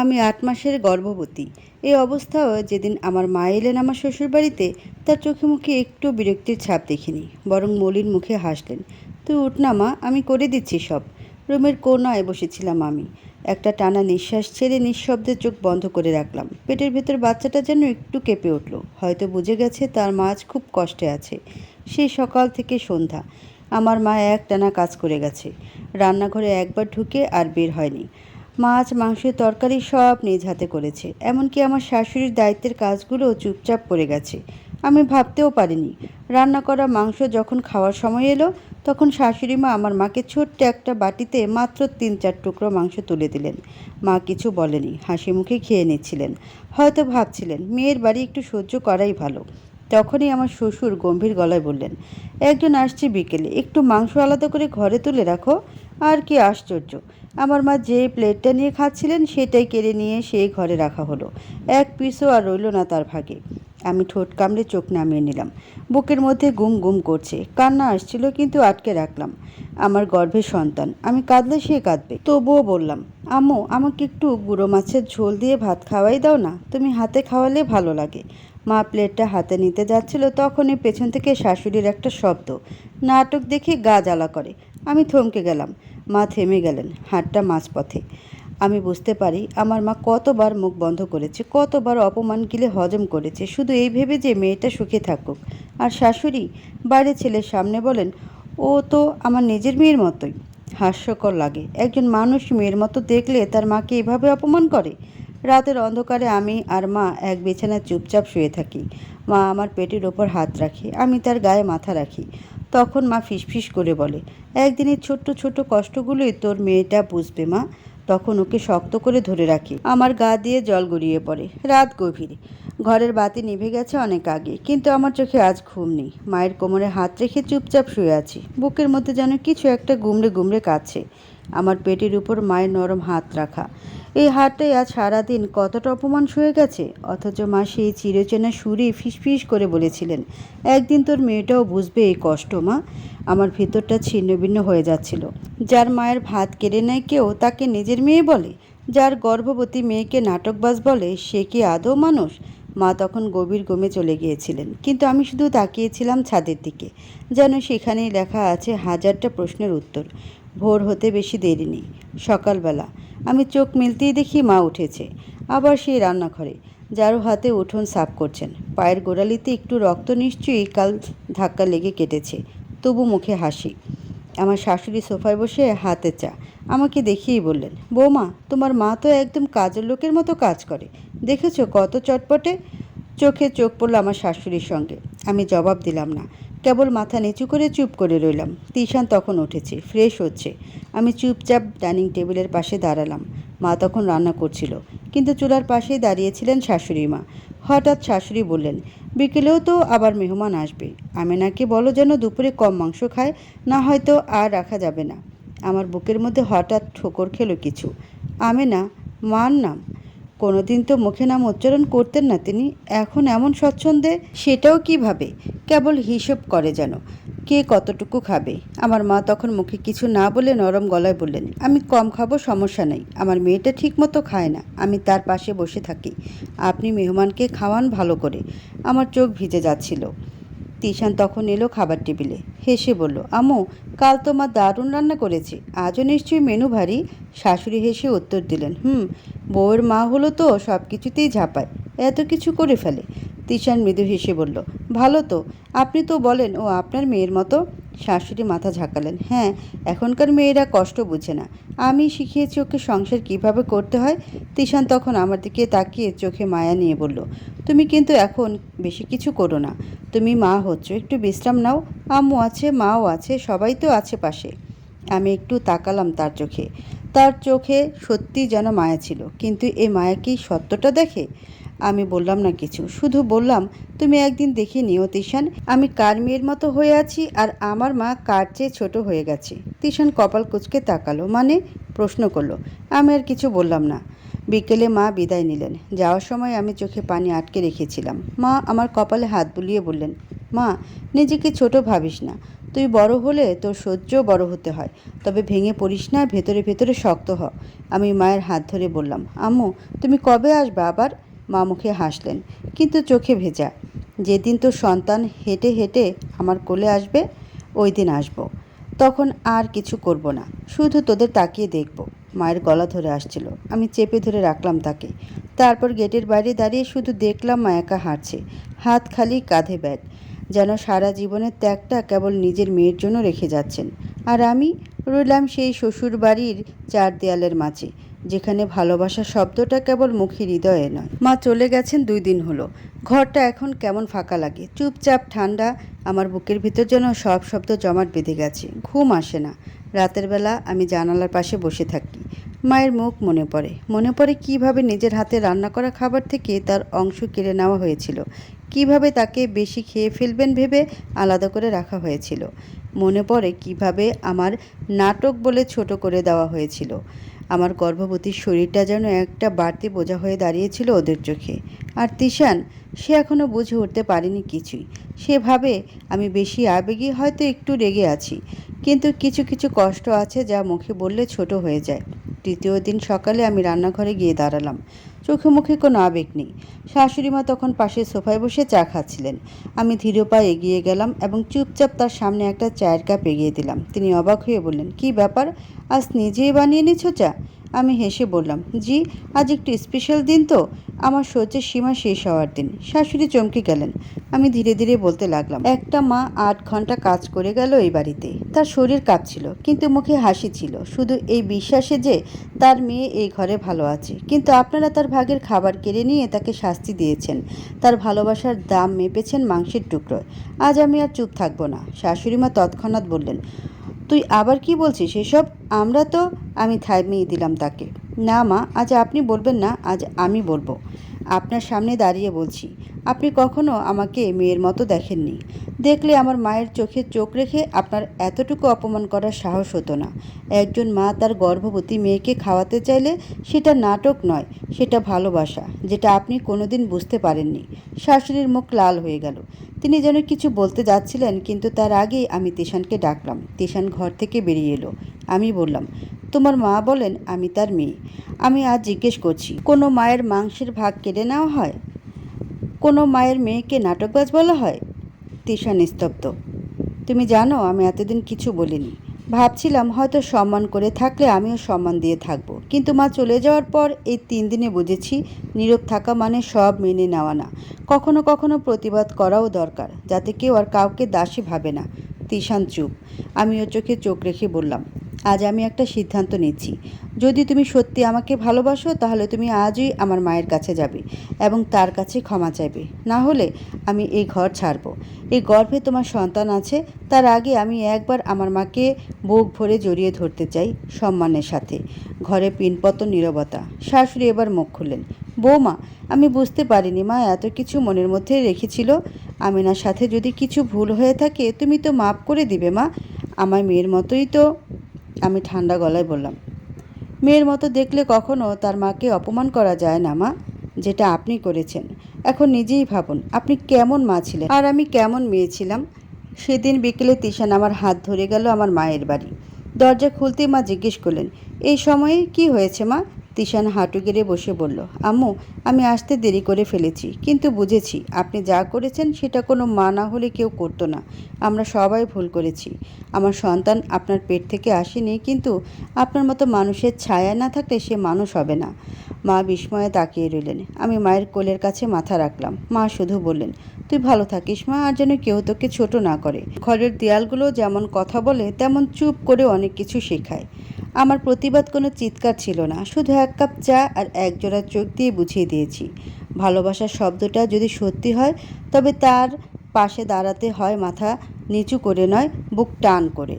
আমি আট মাসের গর্ভবতী। এই অবস্থাও যেদিন আমার মা এলেন আমার শ্বশুরবাড়িতে, তার চোখে মুখে একটু বিরক্তির ছাপ দেখিনি, বরং মলিন মুখে হাসলেন। তুই উঠ না মা, আমি করে দিচ্ছি সব। রুমের কোনায় বসেছিলাম আমি। একটা টানা নিঃশ্বাস ছেড়ে নিঃশব্দে চোখ বন্ধ করে রাখলাম। পেটের ভেতর বাচ্চাটা যেন একটু কেঁপে উঠল। হয়তো বুঝে গেছে তার মা আজ খুব কষ্টে আছে। সেই সকাল থেকে সন্ধ্যা। আমার মা এক টানা কাজ করে গেছে। রান্নাঘরে একবার ঢুকে আর বের হয়নি। মাছ, মাংসের তরকারি সব নিজ হাতে করেছে। এমনকি আমার শাশুড়ির দায়িত্বের কাজগুলো চুপচাপ করে গেছে। আমি ভাবতেও পারিনি। রান্না করা মাংস যখন খাওয়ার সময় এলো, তখন শাশুড়ি মা আমার মাকে ছোট্ট একটা বাটিতে মাত্র তিন চার টুকরো মাংস তুলে দিলেন। মা কিছু বলেনি, হাসি মুখে খেয়ে নিচ্ছিলেন। হয়তো ভাবছিলেন, মেয়ের বাড়ি একটু সহ্য করাই ভালো। তখনই আমার শ্বশুর গম্ভীর গলায় বললেন, একজন আসছে বিকেলে, একটু মাংস আলাদা করে ঘরে তুলে রাখো। আর কি আশ্চর্য। আমার মা যে প্লেটটা নিয়ে খাচ্ছিলেন, সেটাই কেড়ে নিয়ে সেই ঘরে রাখা হলো। এক পিসও আর রইল না তার ভাগে। আমি ঠোঁট কামড়ে চোখ নামিয়ে নিলাম। বুকের মধ্যে গুম গুম করছে। কান্না আসছিল, কিন্তু আটকে রাখলাম। আমার গর্ভের সন্তান। আমি কাঁদলে সে কাঁদবে। তবুও বললাম, আম্মু, আমাকে একটু গুঁড়ো মাছের ঝোল দিয়ে ভাত খাওয়াই দাও না। তুমি হাতে খাওয়ালে ভালো লাগে। মা প্লেটটা হাতে নিতে যাচ্ছিল, তখনই পেছন থেকে শাশুড়ির একটা শব্দ। নাটক দেখে গা জ্বালা করে। আমি থমকে গেলাম। মা থেমে গেলেন, হাটটা মাঝপথে। আমি বুঝতে পারি, আমার মা কতবার মুখ বন্ধ করেছে, কতবার অপমান গিলে হজম করেছে, শুধু এই ভেবে যে মেয়েটা সুখে থাকুক। আর শাশুড়ি বাইরে ছেলের সামনে বলেন, ও তো আমার নিজের মেয়ের মতোই। হাস্যকর লাগে, একজন মানুষ মেয়ের মতো দেখলে তার মাকে এভাবে অপমান করে? রাতের অন্ধকারে আমি আর মা এক বিছানায় চুপচাপ শুয়ে থাকি। মা আমার পেটের ওপর হাত রাখে, আমি তার গায়ে মাথা রাখি। তখন মা ফিসফিস করে বলে একদিনের ছোট্ট ছোট্ট কষ্টগুলোই তোর মেয়েটা বুঝবে মা। তখন ওকে শক্ত করে ধরে রাখি। আমার গা দিয়ে জল গড়িয়ে পড়ে। রাত গভীর। ঘরের বাতি নিভে গেছে অনেক আগে, কিন্তু আমার চোখে আজ ঘুম নেই। মায়ের কোমরে হাত রেখে চুপচাপ শুয়ে আছি। বুকের মধ্যে যেন কিছু একটা গুমড়ে গুমড়ে কাছে আমার পেটের উপর মায়ের নরম হাত রাখা। এই হাতটাই আজ সারাদিন কতটা অপমান শুয়ে গেছে? অথচ মা সেই চিরচেনা সুরে ফিসফিস করে বলেছিলেন, একদিন তোর মেয়েটাও বুঝবে এই কষ্ট, মা। আমার ভেতরটা ছিন্নভিন্ন হয়ে যাচ্ছিল। যার মায়ের ভাত কেড়ে নেয় কেউ, তাকে নিজের মেয়ে বলে। যার গর্ভবতী মেয়েকে নাটকবাজ বলে, সে কি আদৌ মানুষ? মা তখন গভীর গমে চলে গিয়েছিলেন। কিন্তু আমি শুধু তাকিয়েছিলাম ছাদের দিকে। যেন সেখানেই লেখা আছে হাজারটা প্রশ্নের উত্তর। ভোর হতে বেশি দেরি নেই। সকালবেলা। আমি চোখ মিলতেই দেখি মা উঠেছে। আবার সেই রান্নাঘরে। যারও হাতে উঠোন সাফ করছেন। পায়ের গোড়ালিতে একটু রক্ত নিশ্চয়ই কাল ধাক্কা লেগে কেটেছে। তবু মুখে হাসি। আমার শাশুড়ি সোফায় বসে হাতে চা। আমাকে দেখিয়েই বললেন, বৌমা, তোমার মা তো একদম কাজের লোকের মতো কাজ করে। দেখেছ কত চটপটে? চোখে চোখ পড়ল আমার শাশুড়ির সঙ্গে। আমি জবাব দিলাম না। কেবল মাথা নিচু করে চুপ করে রইলাম। তিশান তখন উঠেছে, ফ্রেশ হচ্ছে। আমি চুপচাপ ডাইনিং টেবিলের পাশে দাঁড়ালাম। মা তখন রান্না করছিল, কিন্তু চুলার পাশেই দাঁড়িয়েছিলেন শাশুড়ি মা। হঠাৎ শাশুড়ি বললেন, বিকেলেও তো আবার মেহমান আসবে। আমেনাকে বলো যেন দুপুরে কম মাংস খায়, না হয়তো আর রাখা যাবে না। আমার বুকের মধ্যে হঠাৎ ঠোকর খেলো কিছু। আমেনা, মার নাম? কোনোদিন তো মুখে নাম উচ্চারণ করতেন না তিনি। এখন এমন স্বচ্ছন্দে সেটাও কীভাবে? কেবল হিসেব করে যেন। কে কতটুকু খাবে? আমার মা তখন মুখে কিছু না বলে নরম গলায় বললেন, আমি কম খাব, সমস্যা নেই। আমার মেয়েটা ঠিক মতো খায় না। আমি তার পাশে বসে থাকি। আপনি মেহমানকে খাওয়ান ভালো করে। আমার চোখ ভিজে যাচ্ছিল। তিশান তখন এলো খাবার টেবিলে। হেসে বলল আমু কাল তো মা দারুণ রান্না করেছে। আজও নিশ্চয়ই মেনু ভারী? শাশুড়ি হেসে উত্তর দিলেন, হুম বউয়ের মা হলো তো সব কিছুতেই ঝাঁপায়, এত কিছু করে ফেলে। তিশান মৃদু হেসে বলল, ভালো তো, আপনি তো বলেন, ও আপনার মেয়ের মতো? শাশুড়ি মাথা ঝাঁকালেন হ্যাঁ এখনকার মেয়েরা কষ্ট বুঝে না। আমি শিখিয়েছি ওকে সংসার কীভাবে করতে হয়। তিশান তখন আমার দিকে তাকিয়ে চোখে মায়া নিয়ে বলল, তুমি কিন্তু এখন বেশি কিছু করো না। তুমি মা হচ্ছ, একটু বিশ্রাম নাও। আম্মু আছে, মাও আছে, সবাই তো আছে পাশে। আমি একটু তাকালাম তার চোখে। তার চোখে সত্যি যেন মায়া ছিল। কিন্তু এ মায়া কি সত্যটা দেখে? আমি বললাম, না কিছু। শুধু বললাম, তুমি একদিন দেখে নিও, তিশান। আমি কার মেয়ের মতো হয়ে আছি আর আমার মা কার চেয়ে ছোট হয়ে গেছে? তিশান কপাল কুচকে তাকালো। মানে? প্রশ্ন করল। আমি আর কিছু বললাম না। বিকেলে মা বিদায় নিলেন। যাওয়ার সময় আমি চোখে পানি আটকে রেখেছিলাম। মা আমার কপালে হাত বুলিয়ে বললেন, মা, নিজেকে ছোট ভাবিস না। তুই বড় হলে তোর সহ্যও বড় হতে হয়। তবে ভেঙে পড়িস না, ভেতরে ভেতরে শক্ত হ। আমি মায়ের হাত ধরে বললাম, আম্মু, তুমি কবে আসবে আবার? মা মুখে হাসলেন, কিন্তু চোখে ভেজা। যেদিন তোর সন্তান হেঁটে হেঁটে আমার কোলে আসবে, ওই দিন আসব। তখন আর কিছু করব না। শুধু তোদের তাকিয়ে দেখব। মায়ের গলা ধরে আসছিল। আমি চেপে ধরে রাখলাম তাকে। তারপর গেটের বাইরে দাঁড়িয়ে শুধু দেখলাম মা একা হাঁটছে। হাত খালি কাঁধে ব্যাগ। যেন সারা জীবনের ত্যাগটা কেবল নিজের মেয়ের জন্য রেখে যাচ্ছেন। আর আমি রইলাম সেই শ্বশুর বাড়ির চার দেয়ালের মাঝে, যেখানে ভালোবাসা শব্দটা কেবল মুখে হৃদয়ে নয়। মা চলে গেছেন দুই দিন হলো। ঘরটা এখন কেমন ফাঁকা লাগে। চুপচাপ ঠান্ডা, আমার বুকের ভিতর যেন সব শব্দ জমাট বেঁধে গেছে। ঘুম আসে না। রাতের বেলা আমি জানালার পাশে বসে থাকি। মায়ের মুখ মনে পড়ে। মনে পড়ে কীভাবে নিজের হাতে রান্না করা খাবার থেকে তার অংশ কেড়ে নেওয়া হয়েছিল। কীভাবে তাকে বেশি খেয়ে ফেলবেন ভেবে আলাদা করে রাখা হয়েছিল। মনে পড়ে কীভাবে আমার নাটক বলে ছোট করে দেওয়া হয়েছিল। আমার গর্ভবতীর শরীরটা যেন একটা বাড়তি বোঝা হয়ে দাঁড়িয়েছিল ওদের চোখে। আর তিশান, সে এখনও বুঝে উঠতে পারেনি কিছুই। সে ভাবে, আমি বেশি আবেগী, হয়তো একটু রেগে আছি। কিন্তু কিছু কিছু কষ্ট আছে যা মুখে বললে ছোট হয়ে যায়। তৃতীয় দিন সকালে আমি রান্নাঘরে গিয়ে দাঁড়ালাম। চোখে মুখে কোনো আবেগ নেই। শাশুড়ি মা তখন পাশে সোফায় বসে চা খাচ্ছিলেন। আমি ধীর পায়ে এগিয়ে গেলাম এবং চুপচাপ তার সামনে একটা চায়ের কাপ এগিয়ে দিলাম। তিনি অবাক হয়ে বললেন, কি ব্যাপার? আজ নিজেই বানিয়ে নিছো চা? আমি হেসে বললাম, জি, আজ একটু স্পেশাল দিন তো। আমার সহ্যের সীমা শেষ হওয়ার দিন। শাশুড়ি চমকে গেলেন। আমি ধীরে ধীরে বলতে লাগলাম, একটা মা আট ঘণ্টা কাজ করে গেল এই বাড়িতে। তার শরীর কাঁপছিল, কিন্তু মুখে হাসি ছিল। শুধু এই বিশ্বাসে যে তার মেয়ে এই ঘরে ভালো আছে। কিন্তু আপনারা তার ভাগের খাবার কেড়ে নিয়ে তাকে শাস্তি দিয়েছেন। তার ভালোবাসার দাম মেপেছেন মাংসের টুকরোয় আজ আমি আর চুপ থাকব না। শাশুড়ি মা তৎক্ষণাৎ বললেন, তুই আবার কি বলছিস এসব? আমরা তো, আমি থামিয়ে দিলাম তাকে। না মা, আজ আপনি বলবেন না, আজ আমি বলব। আপনার সামনে দাঁড়িয়ে বলছি, আপনি কখনো আমাকে মেয়ের মতো দেখেননি। দেখলে আমার মায়ের চোখে চোখ রেখে আপনার এতটুকু অপমান করার সাহস হতো না। একজন মা তার গর্ভবতী মেয়েকে খাওয়াতে চাইলে সেটা নাটক নয়, সেটা ভালোবাসা, যেটা আপনি কোনোদিন বুঝতে পারেননি। শাশুড়ির মুখ লাল হয়ে গেল। তিনি যেন কিছু বলতে যাচ্ছিলেন, কিন্তু তার আগেই আমি তিশানকে ডাকলাম। তিশান ঘর থেকে বেরিয়ে এলো। আমি বললাম তোমার মা বলেন, আমি তার মেয়ে। আমি আজ জিজ্ঞেস করছি, কোনো মায়ের মাংসের ভাগ কেড়ে নেওয়া হয়? কোনো মায়ের মেয়েকে নাটকবাজ বলা হয়? তিশা নিস্তব্ধ। তুমি জানো, আমি এতদিন কিছু বলিনি। ভাবছিলাম হয়তো সম্মান করে থাকলে আমিও সম্মান দিয়ে থাকব। কিন্তু মা চলে যাওয়ার পর এই তিন দিনে বুঝেছি, নীরব থাকা মানে সব মেনে নেওয়া না। কখনো কখনো প্রতিবাদ করাও দরকার, যাতে কেউ আর কাউকে দাসী ভাবে না। তিশান চুপ। আমি ওর চোখে চোখ রেখে বললাম আজ আমি একটা সিদ্ধান্ত নিচ্ছি। যদি তুমি সত্যি আমাকে ভালোবাসো, তাহলে তুমি আজই আমার মায়ের কাছে যাবে এবং তার কাছে ক্ষমা চাইবে। না হলে আমি এই ঘর ছাড়বো। এই গর্ভে তোমার সন্তান আছে, তার আগে আমি একবার আমার মাকে বুক ভরে জড়িয়ে ধরতে চাই সম্মানের সাথে। ঘরে পিনপত নীরবতা। শাশুড়ি এবার মুখ খুললেন। বৌমা, আমি বুঝতে পারিনি মা এত কিছু মনের মধ্যে রেখেছিল। আমিনার সাথে যদি কিছু ভুল হয়ে থাকে, তুমি তো মাফ করে দিবে মা। আমার মেয়ের মতোই তো আমি ঠান্ডা গলায় বললাম, মেয়ের মতো দেখলে কখনো তার মাকে অপমান করা যায় না, মা। যেটা আপনি করেছেন। এখন নিজেই ভাবুন, আপনি কেমন মা ছিলেন? আর আমি কেমন মেয়ে ছিলাম? সেদিন বিকেলে তিশান আমার হাত ধরে গেল আমার মায়ের বাড়ি। দরজা খুলতে মা জিজ্ঞেস করলেন, এই সময়ে কি হয়েছে মা? তিশান হাঁটু গেড়ে বসে বলল, আম্মু, আমি আসতে দেরি করে ফেলেছি, কিন্তু বুঝেছি, আপনি যা করেছেন সেটা কোনো মা না হলে কেউ করতো না। আমরা সবাই ভুল করেছি। আমার সন্তান আপনার পেট থেকে আসেনি, কিন্তু আপনার মতো মানুষের ছায়া না থাকলে সে মানুষ হবে না। মা বিস্ময়ে তাকিয়ে রইলেন। আমি মায়ের কোলের কাছে মাথা রাখলাম। মা শুধু বললেন, তুই ভালো থাকিস মা, আর যেন কেউ তোকে ছোট না করে। ঘরের দেয়ালগুলো যেমন কথা বলে, তেমন চুপ করে অনেক কিছু শেখায়। আমার প্রতিবাদ কোনো চিৎকার ছিল না, শুধু এক কাপ চা আর এক জোড়া চোখ দিয়ে বুঝিয়ে দিয়েছি। ভালোবাসার শব্দটা যদি সত্যি হয়, তবে তার পাশে দাঁড়াতে হয় মাথা নিচু করে নয়, বুক টান করে।